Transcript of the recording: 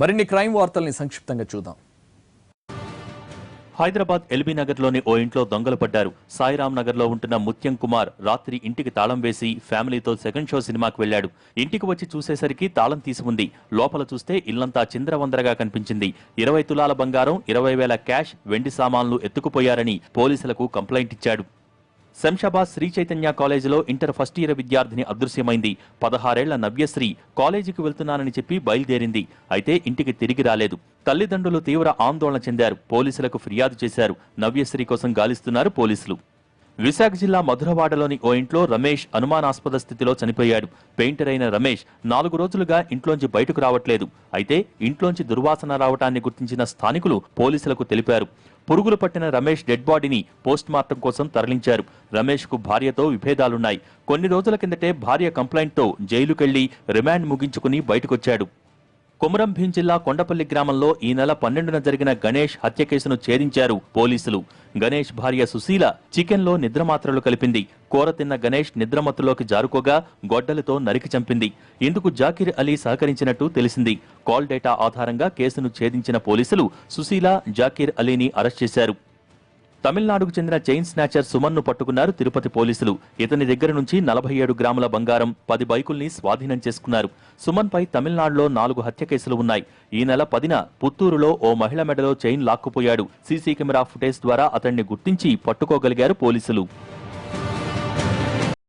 మరిన్ని క్రైమ్ వార్తల్ని సంక్షిప్తంగా చూద్దాం. హైదరాబాద్ ఎల్బీ నగర్లోని ఓ ఇంట్లో దొంగలు పడ్డారు. సాయిరాం నగర్లో ఉంటున్న ముత్యం కుమార్ రాత్రి ఇంటికి తాళం వేసి ఫ్యామిలీతో సెకండ్ షో సినిమాకు వెళ్ళాడు ఇంటికి వచ్చి చూసేసరికి తాళం తీసి ఉంది లోపల చూస్తే ఇల్లంతా చిందరవందరగా కనిపించింది. ఇరవై తులాల బంగారం ఇరవై వేల క్యాష్ వెండి సామాన్లు ఎత్తుకుపోయారని పోలీసులకు కంప్లైంట్ ఇచ్చాడు. శంషాబాద్ శ్రీ చైతన్య కాలేజీలో ఇంటర్ ఫస్ట్ ఇయర్ విద్యార్థిని అదృశ్యమైంది. పదహారేళ్ళ నవ్యశ్రీ కాలేజీకి వెళ్తున్నానని చెప్పి బయలుదేరింది. అయితే ఇంటికి తిరిగి రాలేదు. తల్లిదండ్రులు తీవ్ర ఆందోళన చెందారు. పోలీసులకు ఫిర్యాదు చేశారు. నవ్యశ్రీ కోసం గాలిస్తున్నారు పోలీసులు. విశాఖ జిల్లా మధురవాడలోని ఓ ఇంట్లో రమేష్ అనుమానాస్పద స్థితిలో చనిపోయాడు. పెయింటర్ అయిన రమేష్ నాలుగు రోజులుగా ఇంట్లోంచి బయటకు రావట్లేదు. అయితే ఇంట్లోంచి దుర్వాసన రావటాన్ని గుర్తించిన స్థానికులు పోలీసులకు తెలిపారు. పురుగులు పట్టిన రమేష్ డెడ్ బాడీని పోస్ట్ మార్టం కోసం తరలించారు. రమేష్కు భార్యతో విభేదాలున్నాయి. కొన్ని రోజుల కిందటే భార్య కంప్లైంట్తో జైలుకెళ్ళి రిమాండ్ ముగించుకుని బయటకొచ్చాడు. కొమరం భీం జిల్లా కొండపల్లి గ్రామంలో ఈ నెల పన్నెండున జరిగిన గణేష్ హత్య కేసును ఛేదించారు పోలీసులు. గణేష్ భార్య సుశీల చికెన్లో నిద్రమాత్రలు కలిపింది. కూర తిన్న గణేష్ నిద్రమత్తులోకి జారుకోగా గొడ్డలతో నరికి చంపింది. ఇందుకు జాకిర్ అలీ సహకరించినట్టు తెలిసింది. కాల్ డేటా ఆధారంగా కేసును ఛేదించిన పోలీసులు సుశీల జాకిర్ అలీని అరెస్ట్ చేశారు. తమిళనాడుకు చెందిన చైన్ స్నాచర్ సుమన్ను పట్టుకున్నారు తిరుపతి పోలీసులు. ఇతని దగ్గర నుంచి నలభై ఏడు గ్రాముల బంగారం పది బైకుల్ని స్వాధీనం చేసుకున్నారు. సుమన్ పై తమిళనాడులో నాలుగు హత్య కేసులు ఉన్నాయి. ఈ నెల పదిన పుత్తూరులో ఓ మహిళ మెడలో చైన్ లాక్కుపోయాడు. సీసీ కెమెరా ఫుటేజ్ ద్వారా అతన్ని గుర్తించి పట్టుకోగలిగారు పోలీసులు.